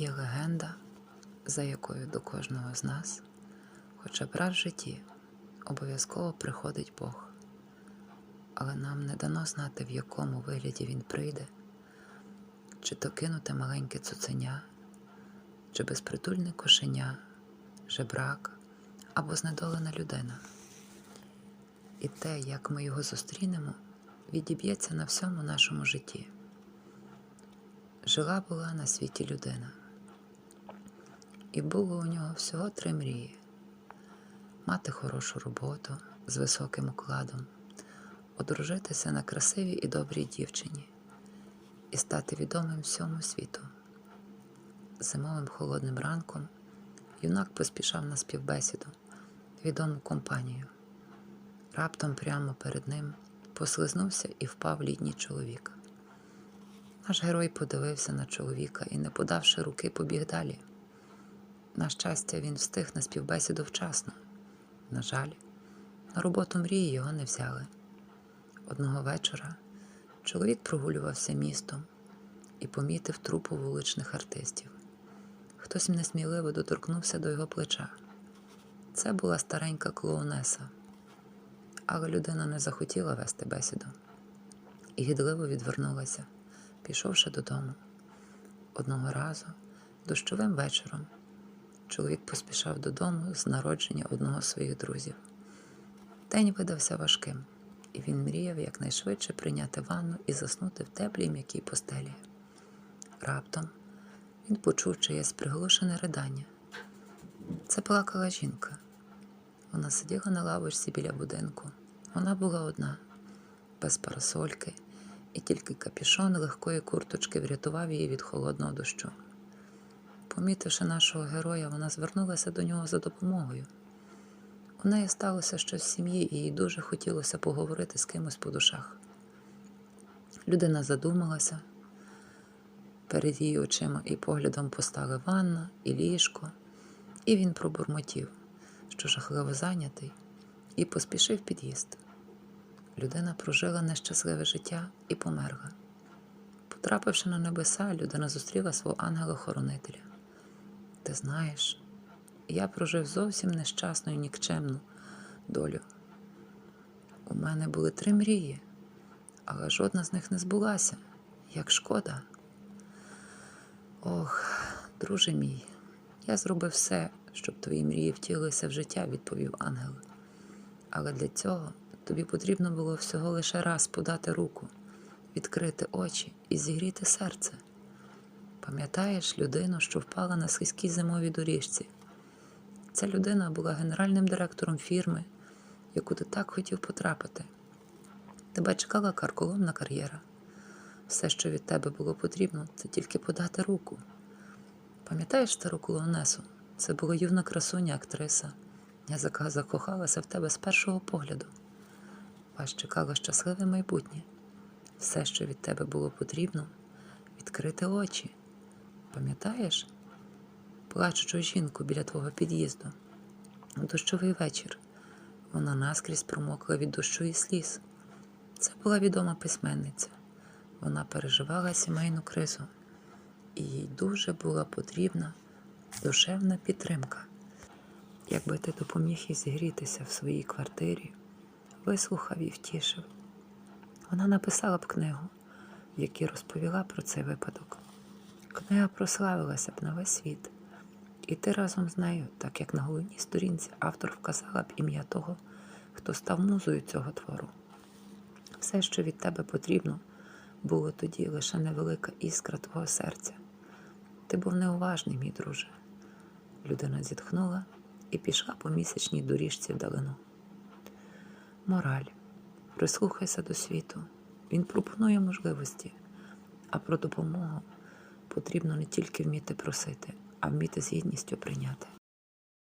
Є легенда, за якою до кожного з нас, хоча б раз в житті, обов'язково приходить Бог, але нам не дано знати, в якому вигляді Він прийде, чи то кинуте маленьке цуценя, чи безпритульне кошеня, жебрак або знедолена людина. І те, як ми його зустрінемо, відіб'ється на всьому нашому житті. Жила була на світі людина, і було у нього всього три мрії: мати хорошу роботу з високим укладом, одружитися на красивій і добрій дівчині і стати відомим всьому світу. Зимовим холодним ранком юнак поспішав на співбесіду відому компанію. Раптом прямо перед ним послизнувся і впав літній чоловік. Наш герой подивився на чоловіка і, не подавши руки, побіг далі. На щастя, він встиг на співбесіду вчасно. На жаль, на роботу мрії його не взяли. Одного вечора чоловік прогулювався містом і помітив трупу вуличних артистів. Хтось несміливо доторкнувся до його плеча. Це була старенька клоунеса, але людина не захотіла вести бесіду і гідливо відвернулася, пішовши додому. Одного разу, дощовим вечором, чоловік поспішав додому з народження одного з своїх друзів. День видався важким, і він мріяв якнайшвидше прийняти ванну і заснути в теплій м'якій постелі. Раптом він почув чиєсь приглушене ридання. Це плакала жінка. Вона сиділа на лавочці біля будинку. Вона була одна, без парасольки, і тільки капішон легкої курточки врятував її від холодного дощу. Помітивши нашого героя, вона звернулася до нього за допомогою. У неї сталося щось в сім'ї, і їй дуже хотілося поговорити з кимось по душах. Людина задумалася. Перед її очима і поглядом постали ванна, і ліжко, і він пробурмотів, що жахливо зайнятий, і поспішив під'їзд. Людина прожила нещасливе життя і померла. Потрапивши на небеса, людина зустріла свого ангела-хоронителя. Ти знаєш, я прожив зовсім нещасну і нікчемну долю. У мене були три мрії, але жодна з них не збулася. Як шкода. Ох, друже мій, я зробив все, щоб твої мрії втілилися в життя, відповів ангел. Але для цього тобі потрібно було всього лише раз подати руку, відкрити очі і зігріти серце. Пам'ятаєш людину, що впала на слизькій зимовій доріжці? Ця людина була генеральним директором фірми, яку ти так хотів потрапити. Тебе чекала карколомна кар'єра. Все, що від тебе було потрібно, це тільки подати руку. Пам'ятаєш стару колонесу? Це була юна красуня актриса, яка закохалася в тебе з першого погляду. Вас чекало щасливе майбутнє. Все, що від тебе було потрібно, відкрити очі. Пам'ятаєш плачучу жінку біля твого під'їзду? У дощовий вечір. Вона наскрізь промокла від дощу і сліз. Це була відома письменниця. Вона переживала сімейну кризу, і їй дуже була потрібна душевна підтримка. Якби ти допоміг їй зігрітися в своїй квартирі, вислухав і втішив. Вона написала б книгу, в якій розповіла про цей випадок. Книга прославилася б на весь світ, і ти разом з нею, так як на головній сторінці автор вказала б ім'я того, хто став музою цього твору. Все, що від тебе потрібно, було тоді лише невелика іскра твого серця. Ти був неуважний, мій друже. Людина зітхнула і пішла по місячній доріжці вдалину. Мораль. Прислухайся до світу. Він пропонує можливості, а про допомогу потрібно не тільки вміти просити, а вміти з гідністю прийняти.